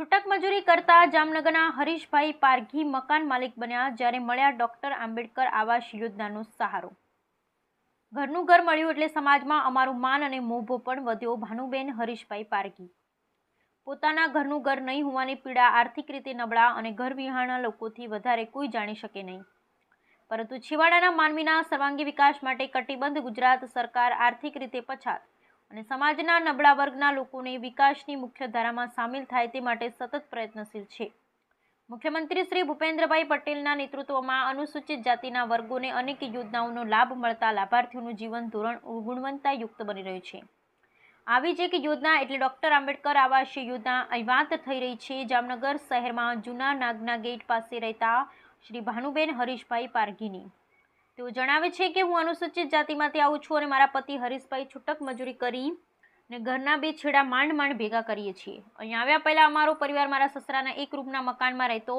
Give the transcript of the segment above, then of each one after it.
છૂટક મજૂરી કરતા જામનગરના હરીશભાઈ પારઘી મકાન માલિક બન્યા જ્યારે મળ્યા ડોક્ટર આંબેડકર આવાસ યોજનાનો સહારો. ઘરનું ઘર મળ્યું એટલે સમાજમાં અમારું માન અને મોભો પણ વધ્યો ભાનુબેન હરીશભાઈ પારઘી. પોતાના ઘરનું ઘર નહીં હોવાની પીડા, આર્થિક રીતે નબળા અને ઘર વિહાણા લોકોથી વધારે કોઈ જાણી શકે નહીં. પરંતુ છેવાડાના માનવીના સર્વાંગી વિકાસ માટે કટિબદ્ધ ગુજરાત સરકાર આર્થિક રીતે પછાત. અને સમાજના નબળા વર્ગના લોકોને વિકાસની મુખ્ય ધારામાં સામેલ થાય તે માટે સતત પ્રયત્નશીલ છે. મુખ્યમંત્રી શ્રી ભૂપેન્દ્રભાઈ પટેલના નેતૃત્વમાં અનુસૂચિત જાતિના વર્ગોને અનેક યોજનાઓનો લાભ મળતા લાભાર્થીઓનું જીવન ધોરણ ગુણવત્તાયુક્ત બની રહ્યું છે. આવી જ એક યોજના એટલે ડૉક્ટર આંબેડકર આવાસ યોજના અહીં વાત થઈ રહી છે. જામનગર શહેરમાં જૂના નાગના ગેટ પાસે રહેતા શ્રી ભાનુબેન હરીશભાઈ પારગીની તેઓ જણાવે છે કે હું અનુસૂચિત જાતિમાંથી આવું છું અને મારા પતિ હરીશભાઈ છૂટક મજૂરી કરી ને ઘરના બે છેડા માંડ માંડ ભેગા કરીએ છીએ. અહીં આવ્યા પહેલાં અમારો પરિવાર મારા સસરાના એક રૂમના મકાનમાં રહેતો,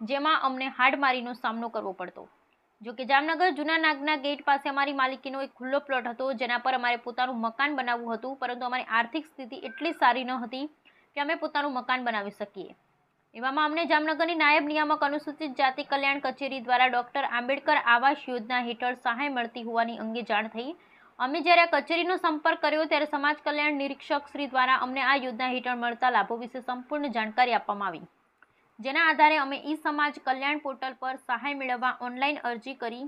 જેમાં અમને હાડમારીનો સામનો કરવો પડતો. જો કે જામનગર જૂના નાગના ગેટ પાસે અમારી માલિકીનો એક ખુલ્લો પ્લોટ હતો, જેના પર અમારે પોતાનું મકાન બનાવવું હતું, પરંતુ અમારી આર્થિક સ્થિતિ એટલી સારી ન હતી કે અમે પોતાનું મકાન બનાવી શકીએ. એવામાં અમને જામનગરની નાયબ નિયામક અનુસૂચિત જાતિ કલ્યાણ કચેરી દ્વારા ડોક્ટર આંબેડકર આવાસ યોજના હેઠળ સહાય મળતી હોવાની અંગે જાણ થઈ. અમે જ્યારે આ કચેરીનો સંપર્ક કર્યો ત્યારે સમાજ કલ્યાણ નિરીક્ષક શ્રી દ્વારા અમને આ યોજના હેઠળ મળતા લાભો વિશે સંપૂર્ણ જાણકારી આપવામાં આવી. જેના આધારે અમે ઈ સમાજ કલ્યાણ પોર્ટલ પર સહાય મેળવવા ઓનલાઈન અરજી કરી.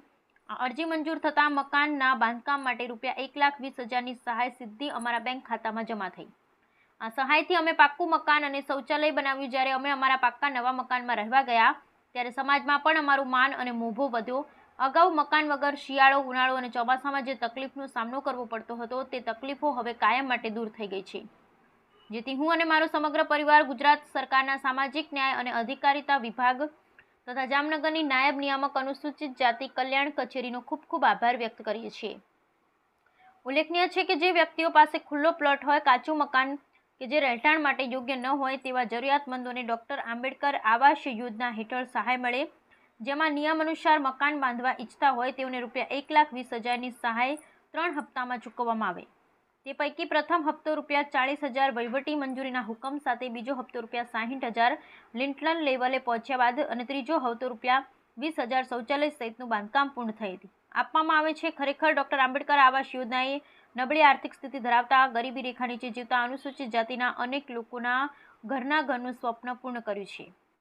અરજી મંજૂર થતાં મકાનના બાંધકામ માટે રૂપિયા એક લાખ વીસ હજારની સહાય સીધી અમારા બેંક ખાતામાં જમા થઈ. આ સહાયથી અમે પાક્કું મકાન અને શૌચાલય બનાવ્યું. જ્યારે અમે અમારા પાક્કા નવા મકાનમાં રહેવા ગયા, ત્યારે સમાજમાં પણ અમારું માન અને મોભો વધ્યો. અગાઉ મકાન વગર શિયાળો, ઉનાળો અને ચોમાસામાં જે તકલીફનો સામનો કરવો પડતો હતો, તે તકલીફો હવે કાયમ માટે દૂર થઈ ગઈ છે. જેથી હું અને મારો સમગ્ર પરિવાર ગુજરાત સરકારના સામાજિક ન્યાય અને અધિકારીતા વિભાગ તથા જામનગરની નાયબ નિયામક અનુસૂચિત જાતિ કલ્યાણ કચેરીનો ખૂબ ખૂબ આભાર વ્યક્ત કરીએ છીએ. ઉલ્લેખનીય છે કે જે વ્યક્તિઓ પાસે ખુલ્લો પ્લોટ હોય, કાચું મકાન કે જે રહેઠાણ માટે યોગ્ય ન હોય તેવા જરૂરિયાતમંદોને ડૉક્ટર આંબેડકર આવાસ યોજના હેઠળ સહાય મળે, જેમાં નિયમ અનુસાર મકાન બાંધવા ઈચ્છતા હોય તેઓને રૂપિયા એક લાખ વીસ હજારની સહાય ત્રણ હપ્તામાં ચૂકવવામાં આવે. તે પૈકી પ્રથમ હપ્તો રૂપિયા ચાળીસ હજાર વહીવટી મંજૂરીના હુકમ સાથે બીજો હપ્તો રૂપિયા સાહીઠ હજાર લિન્ટલન લેવલે પહોંચ્યા બાદ અને ત્રીજો હપ્તો રૂપિયા વીસ હજાર શૌચાલય સહિતનું બાંધકામ પૂર્ણ થઈ હતી. આપવામાં આવે છે. ખરેખર ડૉક્ટર આંબેડકર આવાસ યોજનાએ નબળી આર્થિક સ્થિતિ ધરાવતા ગરીબી રેખા નીચે જીવતા અનુસૂચિત જાતિના અનેક લોકોના ઘરના ઘરનું સ્વપ્ન પૂર્ણ કર્યું છે.